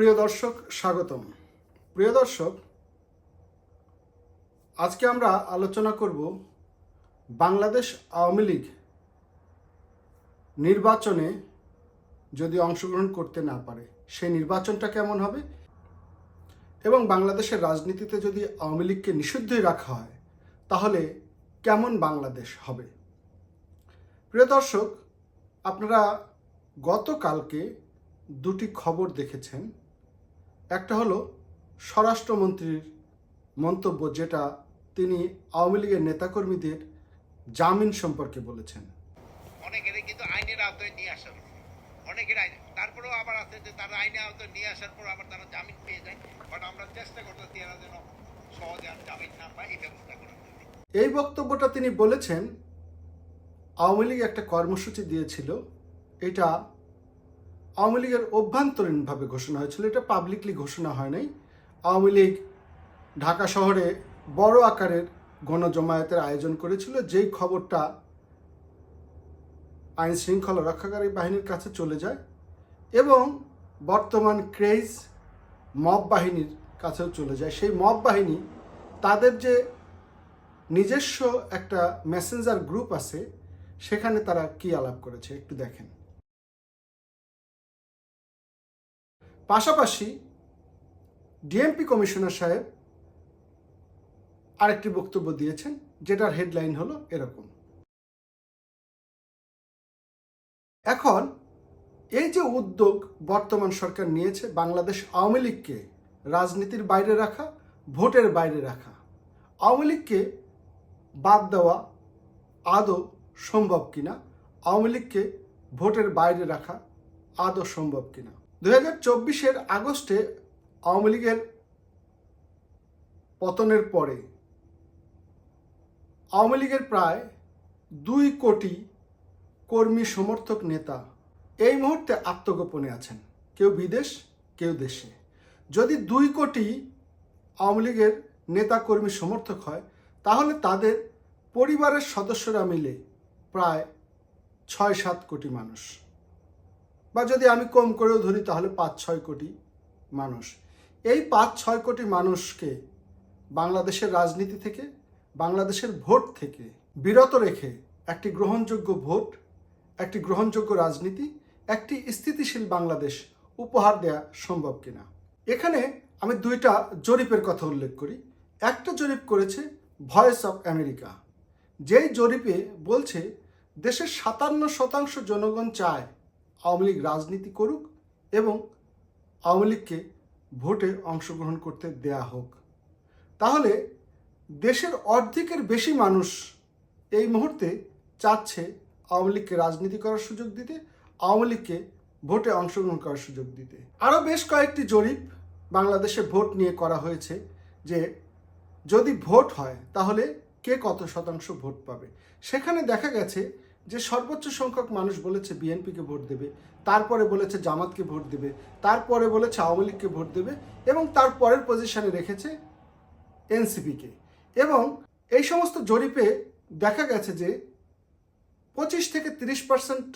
প্রিয় দর্শক, স্বাগতম। প্রিয় দর্শক, আজকে আমরা আলোচনা করব বাংলাদেশ আওয়ামী লীগ নির্বাচনে যদি অংশগ্রহণ করতে না পারে, সেই নির্বাচনটা কেমন হবে? এবং বাংলাদেশের রাজনীতিতে যদি আওয়ামী লীগকে নিষিদ্ধই রাখা হয়, তাহলে কেমন বাংলাদেশ হবে? প্রিয় দর্শক, আপনারা গতকালকে দুটি খবর দেখেছেন। একটা হলো স্বরাষ্ট্রমন্ত্রীর মন্তব্য যেটা তিনি আওয়ামী লীগের নেতাকর্মীদের জামিন সম্পর্কে বলেছেন। অনেকের কিন্তু আইনের আওতায় নিয়ে আসা অনেকের আইনে তারপরেও আবার আছে যে তারা আইনের আওতায় নিয়ে আসার পর আবার তারা জামিন পেয়ে যায়। বাট আমরা চেষ্টা করতেছি এরা যেন সহজে আর জামিন না পায় এই ব্যবস্থা করার এই বক্তব্যটা তিনি বলেছেন আওয়ামী লীগ একটা কর্মসূচি দিয়েছিল। এটা আওয়ামী লীগের অভ্যন্তরীণভাবে ঘোষণা হয়েছিল। এটা পাবলিকলি ঘোষণা হয় নাই। আওয়ামী লীগ ঢাকা শহরে বড় আকারের গণজমায়েতের আয়োজন করেছিল। যেই খবরটা আইন শৃঙ্খলা রক্ষাকারী বাহিনীর কাছে চলে যায় এবং বর্তমান ক্রেজ মব বাহিনীর কাছেও চলে যায়। সেই মব বাহিনী তাদের যে নিজস্ব একটা মেসেঞ্জার গ্রুপ আছে, সেখানে তারা কি আলাপ করেছে একটু দেখেন। পাশাপাশি ডিএমপি কমিশনার সাহেব আরেকটি বক্তব্য দিয়েছেন, যেটার হেডলাইন হলো এরকম। এখন এই যে উদ্যোগ বর্তমান সরকার নিয়েছে, বাংলাদেশ আওয়ামী লীগকে রাজনীতির বাইরে রাখা, ভোটের বাইরে রাখা, আওয়ামী লীগকে বাদ দেওয়া আদৌ সম্ভব কিনা? আওয়ামী লীগকে ভোটের বাইরে রাখা আদৌ সম্ভব কিনা? দু চব্বিশের আগস্টে আওয়ামী লীগের পতনের পরে আওয়ামী লীগের প্রায় দুই কোটি কর্মী সমর্থক নেতা এই মুহূর্তে আত্মগোপনে আছেন। কেউ বিদেশ, কেউ দেশে। যদি দুই কোটি আওয়ামী লীগের নেতা কর্মী সমর্থক হয়, তাহলে তাদের পরিবারের সদস্যরা মিলে প্রায় ছয় সাত কোটি মানুষ। বা যদি আমি কম করেও ধরি, তাহলে পাঁচ, ছয় কোটি মানুষ। এই পাঁচ, ছয় কোটি মানুষকে বাংলাদেশের রাজনীতি থেকে, বাংলাদেশের ভোট থেকে বিরত রেখে একটি গ্রহণযোগ্য ভোট, একটি গ্রহণযোগ্য রাজনীতি, একটি স্থিতিশীল বাংলাদেশ উপহার দেয়া সম্ভব কিনা? এখানে আমি দুইটা জরিপের কথা উল্লেখ করি। একটা জরিপ করেছে ভয়েস অফ আমেরিকা। যেই জরিপে বলছে, দেশের সাতান্ন শতাংশ জনগণ চায় আওয়ামী লীগ রাজনীতি করুক এবং আওয়ামী লীগকে ভোটে অংশগ্রহণ করতে দেয়া হোক। তাহলে দেশের অর্ধেকের বেশি মানুষ এই মুহূর্তে চাচ্ছে আওয়ামী লীগকে রাজনীতি করার সুযোগ দিতে, আওয়ামী লীগকে ভোটে অংশগ্রহণ করার সুযোগ দিতে। আরও বেশ কয়েকটি জরিপ বাংলাদেশে ভোট নিয়ে করা হয়েছে যে যদি ভোট হয় তাহলে কে কত শতাংশ ভোট পাবে? সেখানে দেখা গেছে যে সর্বোচ্চ সংখ্যক মানুষ বলেছে বিএনপিকে ভোট দেবে, তারপরে বলেছে জামাতকে ভোট দেবে, তারপরে বলেছে আওয়ামী লীগকে ভোট দেবে এবং তার পরের পজিশনে রেখেছে এনসিপিকে। এবং এই সমস্ত জরিপে দেখা গেছে যে পঁচিশ থেকে তিরিশ পার্সেন্ট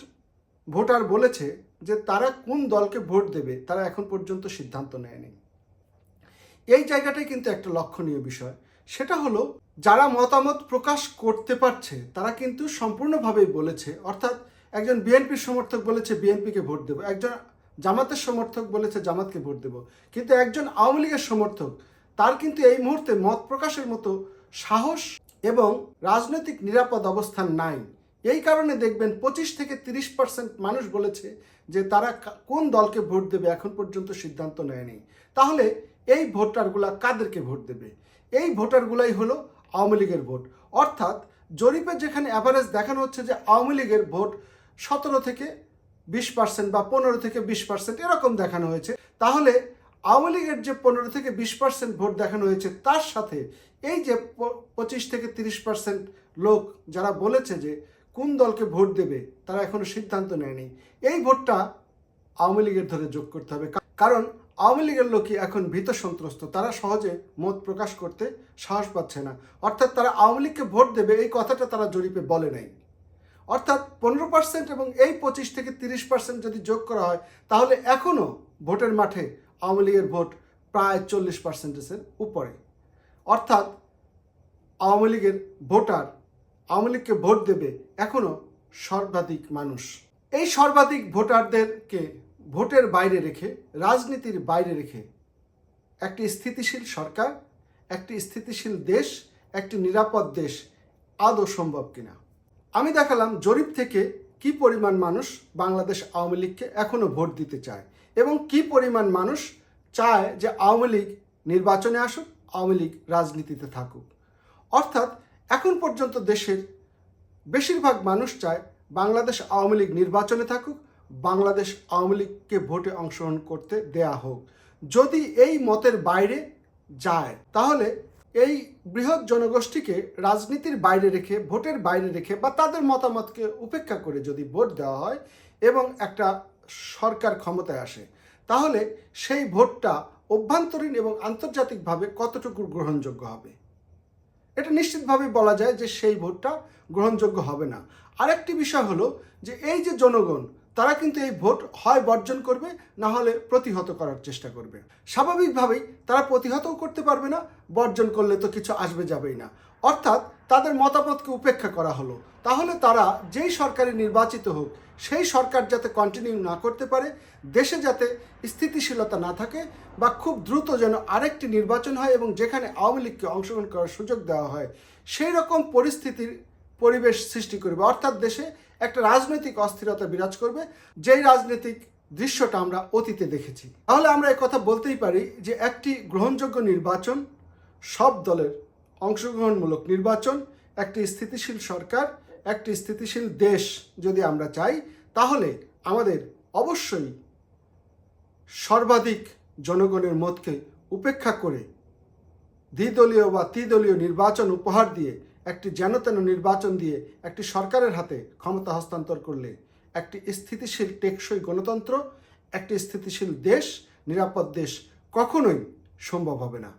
ভোটার বলেছে যে তারা কোন দলকে ভোট দেবে, তারা এখন পর্যন্ত সিদ্ধান্ত নেয়নি। এই জায়গাটাই কিন্তু একটা লক্ষণীয় বিষয়। সেটা হলো যারা মতামত প্রকাশ করতে পারছে, তারা কিন্তু সম্পূর্ণভাবেই বলেছে। অর্থাৎ একজন বিএনপির সমর্থক বলেছে, বিএনপিকে ভোট দেবো। একজন জামাতের সমর্থক বলেছে, জামাতকে ভোট দেবো। কিন্তু একজন আওয়ামী লীগের সমর্থক, তার কিন্তু এই মুহূর্তে মত প্রকাশের মতো সাহস এবং রাজনৈতিক নিরাপদ অবস্থান নাই। এই কারণে দেখবেন পঁচিশ থেকে তিরিশ পার্সেন্ট মানুষ বলেছে যে তারা কোন দলকে ভোট দেবে এখন পর্যন্ত সিদ্ধান্ত নেয়নি। তাহলে এই ভোটারগুলা কাদেরকে ভোট দেবে? এই ভোটারগুলাই হলো আওয়ামী লীগের ভোট। অর্থাৎ জরিপে যেখানে অ্যাভারেজ দেখানো হচ্ছে যে আওয়ামী লীগের ভোট সতেরো থেকে বিশ পার্সেন্ট বা পনেরো থেকে বিশ পার্সেন্ট এরকম দেখানো হয়েছে। তাহলে আওয়ামী লীগের যে পনেরো থেকে বিশ পার্সেন্ট ভোট দেখানো হয়েছে, তার সাথে এই যে পঁচিশ থেকে তিরিশ পার্সেন্ট লোক যারা বলেছে যে কোন দলকে ভোট দেবে, তারা এখনও সিদ্ধান্ত নেয়নি। এই ভোটটা আওয়ামী লীগের ধরে যোগ করতে হবে। কারণ আওয়ামী লীগের লোকই এখন ভীত সন্ত্রস্ত। তারা সহজে মত প্রকাশ করতে সাহস পাচ্ছে না। অর্থাৎ তারা আওয়ামী লীগকে ভোট দেবে, এই কথাটা তারা জরিপে বলে নাই। অর্থাৎ পনেরো পার্সেন্ট এবং এই পঁচিশ থেকে তিরিশ পার্সেন্ট যদি যোগ করা হয়, তাহলে এখনও ভোটের মাঠে আওয়ামী লীগের ভোট প্রায় চল্লিশ পার্সেন্টেজের উপরে। অর্থাৎ আওয়ামী লীগের ভোটার আওয়ামী লীগকে ভোট দেবে এখনও সর্বাধিক মানুষ। এই সর্বাধিক ভোটারদেরকে ভোটের বাইরে রেখে, রাজনীতির বাইরে রেখে একটি স্থিতিশীল সরকার, একটি স্থিতিশীল দেশ, একটি নিরাপদ দেশ আদৌ সম্ভব কিনা? আমি দেখালাম জরিপ থেকে কি পরিমাণ মানুষ বাংলাদেশ আওয়ামী লীগকে এখনও ভোট দিতে চায় এবং কি পরিমাণ মানুষ চায় যে আওয়ামী লীগ নির্বাচনে আসুক, আওয়ামী লীগ রাজনীতিতে থাকুক। অর্থাৎ এখন পর্যন্ত দেশের বেশিরভাগ মানুষ চায় বাংলাদেশ আওয়ামী লীগ নির্বাচনে থাকুক বাংলাদেশ আওয়ামী লীগকে ভোটে অংশগ্রহণ করতে দেয়া হোক। যদি এই মতের বাইরে যায়, তাহলে এই বৃহৎ জনগোষ্ঠীকে রাজনীতির বাইরে রেখে, ভোটের বাইরে রেখে বা তাদের মতামতকে উপেক্ষা করে যদি ভোট দেওয়া হয় এবং একটা সরকার ক্ষমতায় আসে, তাহলে সেই ভোটটা অভ্যন্তরীণ এবং আন্তর্জাতিকভাবে কতটুকু গ্রহণযোগ্য হবে? এটা নিশ্চিতভাবে বলা যায় যে সেই ভোটটা গ্রহণযোগ্য হবে না। আরেকটি বিষয় হলো যে এই যে জনগণ তারা কিন্তু এই ভোট হয় বর্জন করবে, না হলে প্রতিহত করার চেষ্টা করবে। স্বাভাবিকভাবেই তারা প্রতিহতও করতে পারবে না, বর্জন করলে তো কিছু আসবে যাবেই না। অর্থাৎ তাদের মতামতকে উপেক্ষা করা হলো। তাহলে তারা যেই সরকারে নির্বাচিত হোক, সেই সরকার যাতে কন্টিনিউ না করতে পারে, দেশে যাতে স্থিতিশীলতা না থাকে বা খুব দ্রুত যেন আরেকটি নির্বাচন হয় এবং যেখানে আওয়ামী লীগকে অংশগ্রহণ করার সুযোগ দেওয়া হয়, সেই রকম পরিস্থিতির পরিবেশ সৃষ্টি করবে। অর্থাৎ দেশে একটা রাজনৈতিক অস্থিরতা বিরাজ করবে। যেই রাজনৈতিক দৃশ্যটা আমরা অতীতে দেখেছি। তাহলে আমরা কথা বলতেই পারি যে একটি গ্রহণযোগ্য নির্বাচন সব দলের অংশগ্রহণমূলক নির্বাচন, একটি স্থিতিশীল সরকার, একটি স্থিতিশীল দেশ যদি আমরা চাই, তাহলে আমাদের অবশ্যই সর্বাধিক জনগণের মতকে উপেক্ষা করে দ্বিদলীয় বা ত্রিদলীয় নির্বাচন উপহার দিয়ে একটি যেন তেন নির্বাচন দিয়ে একটি সরকারের হাতে ক্ষমতা হস্তান্তর করলে, একটি স্থিতিশীল টেকসই গণতন্ত্র, একটি স্থিতিশীল দেশ, নিরাপদ দেশ কখনোই সম্ভব হবে না।